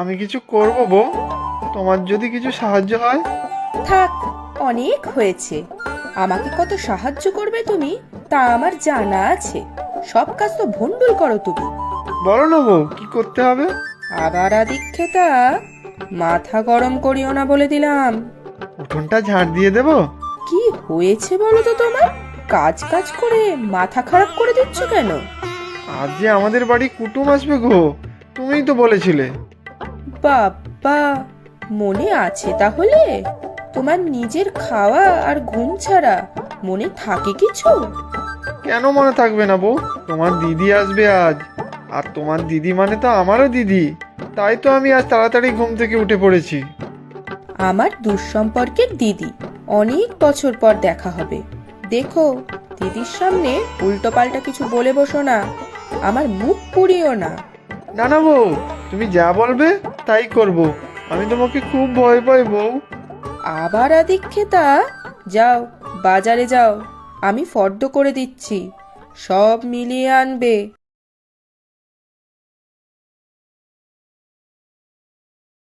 আমি কিছু করব বউ তোমার যদি কিছু সাহায্য হয়। থাক অনেক হয়েছে। আমাকে কত সাহায্য করবে তুমি তা আমার জানা আছে। সব কাজ তো ভন্ডুল করো তুমি। বলো না বউ কি করতে হবে? আবার আদিক্ষেতা মাথা গরম করিও না বলে দিলাম। উঠোনটা ঝাড় দিয়ে দেবো? কি হয়েছে বলো তো তোমার? কাজ কাজ করে মাথা খারাপ করে দিচ্ছ কেন? আজ যে আমাদের বাড়ি কুটুম আসবে গো তুমিই তো বলেছিলে। বাবা মনে আছে তাহলে? তোমার নিজের খাওয়া আর ঘুম ছাড়া মনে থাকে কিছু? কেন মনে থাকবে না বউ? তোমার দিদি আসবে আজ। আর তোমার দিদি মানে তো আমারও দিদি। তাই তো আমি আজ তাড়াতাড়ি ঘুম থেকে উঠে পড়েছি। আমার দুঃসম্পর্কের দিদি। অনেক বছর পর দেখা হবে। দেখো দিদির সামনে উল্টো পাল্টা কিছু বলে বসো না। আমার মুখ পুড়িও না। না না বউ তুমি যা বলবে তাই করব। আমি তোমাকে খুব ভয় পাই, বউ। আবার আদিক্ষেতা? যাও, বাজারে যাও। আমি ফর্দ করে দিচ্ছি। সব মিলিয়ে আনবে।